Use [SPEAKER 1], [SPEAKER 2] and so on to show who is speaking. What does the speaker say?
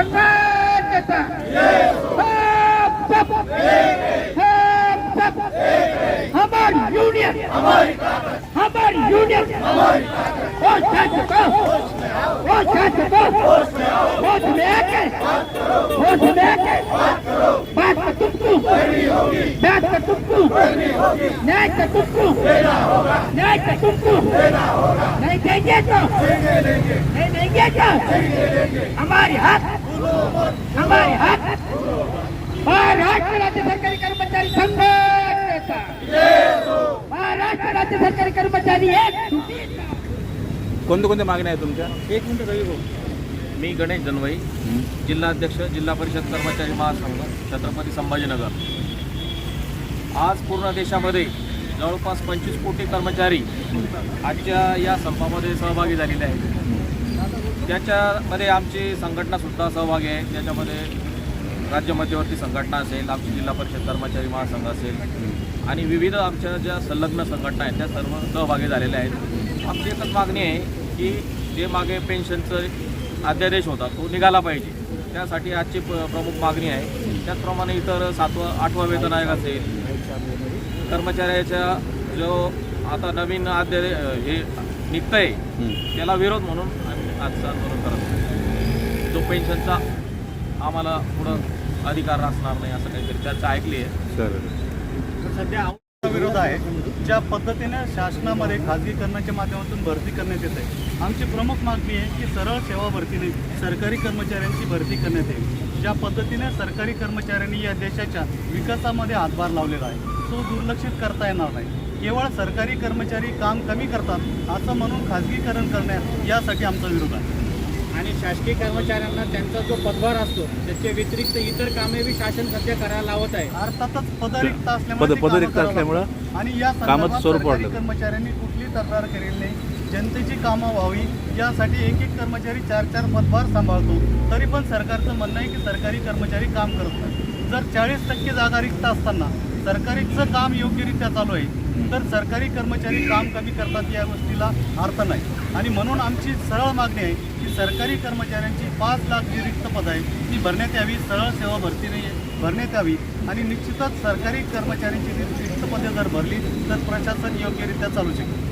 [SPEAKER 1] संघटनेचा हप, हप. हप, हप. हमारी यूनियन हमारी यूनियन वो छात्र को वो छात्र को वो तुम्हें के वो तुम्हें के बात का तुमको बात का तुमको न्याय का तुमको न्याय का तुमको नहीं देंगे तो नहीं देंगे तो हमारे हाथ हमारे हाथ। महाराष्ट्र राज्य सरकारी कर्मचारी महाराष्ट्र राज्य सरकारी कर्मचारी.
[SPEAKER 2] कोणत्या कोणत्या मागण्या आहेत तुमच्या?
[SPEAKER 3] एक मिनिट रवी भाऊ. मी गणेश जनवाई जिल्हा अध्यक्ष जिल्हा परिषद कर्मचारी महासंघ छत्रपती संभाजीनगर. आज पूर्ण देशामध्ये जवळपास पंचवीस कोटी कर्मचारी आजच्या या संपामध्ये सहभागी झालेले आहेत. त्याच्यामध्ये आमची संघटनासुद्धा सहभागी आहे त्याच्यामध्ये राज्य मध्यवर्ती संघटना असेल आमची जिल्हा परिषद कर्मचारी महासंघ असेल आणि विविध आमच्या ज्या संलग्न संघटना आहेत त्या सर्व सहभागी झालेल्या आहेत. आमची एकच मागणी आहे की जे मागे पेन्शनचं अध्यादेश होता तो निघाला पाहिजे. त्यासाठी आजची प- प्रमुख मागणी आहे. त्याचप्रमाणे इतर सातवा आठवा वेतन आयोग असेल कर्मचाऱ्याच्या जो आता नवीन अध्यादेश हे निघतं आहे त्याला विरोध म्हणून आजचा आंदोलन करत. जो पेन्शनचा आम्हाला पुढं अधिकार असणार नाही असं काहीतरी चर्चा ऐकली आहे.
[SPEAKER 2] सर.
[SPEAKER 4] सध्या विरोध आहे ज्या पद्धतीने शासनामध्ये खाजगीकरणाच्या माध्यमातून भरती करण्यात येत आहे. आमची प्रमुख मागणी आहे की सरळ सेवा भरतीने सरकारी कर्मचाऱ्यांची भरती करण्यात येईल. ज्या पद्धतीने सरकारी कर्मचाऱ्यांनी या देशाच्या विकासामध्ये हातभार लावलेला आहे. तो दुर्लक्षित करता येणार नाही केवळ सरकारी कर्मचारी काम कमी करतात असं म्हणून खाजगीकरण करण्यात यासाठी आमचा विरोध आहे
[SPEAKER 5] आणि शासकीय कर्मचाऱ्यांना त्यांचा जो पदभार असतो त्याच्या व्यतिरिक्त इतर कामे बी शासन सध्या करायला लावत आहे
[SPEAKER 4] अर्थातच पदरिक्त
[SPEAKER 2] पद
[SPEAKER 4] असल्यामुळे
[SPEAKER 2] पदरिक्त असल्यामुळं.
[SPEAKER 4] आणि या संदर्भात
[SPEAKER 2] स्वरूप.
[SPEAKER 4] कर्मचाऱ्यांनी कुठली तक्रार केलेली नाही जनतेची कामं व्हावी यासाठी एक एक कर्मचारी चार चार पदभार सांभाळतो तरी पण सरकारचं म्हणणं आहे की सरकारी कर्मचारी काम करत नाही जर चाळीस टक्के जागा रिक्त असताना सरकारीचं काम योग्यरित्या चालू आहे. तर सरकारी कर्मचारी काम कमी करतात या गोष्टीला अर्थ नाही. आणि म्हणून आमची सरळ मागणी आहे की सरकारी कर्मचाऱ्यांची पाच लाख जी रिक्त पद आहे ती भरण्यात यावी सरळ सेवा भरतीने भरण्यात यावी. आणि निश्चितच सरकारी कर्मचाऱ्यांची रिक्त पदे जर भरली तर प्रशासन योग्यरित्या चालू शकेल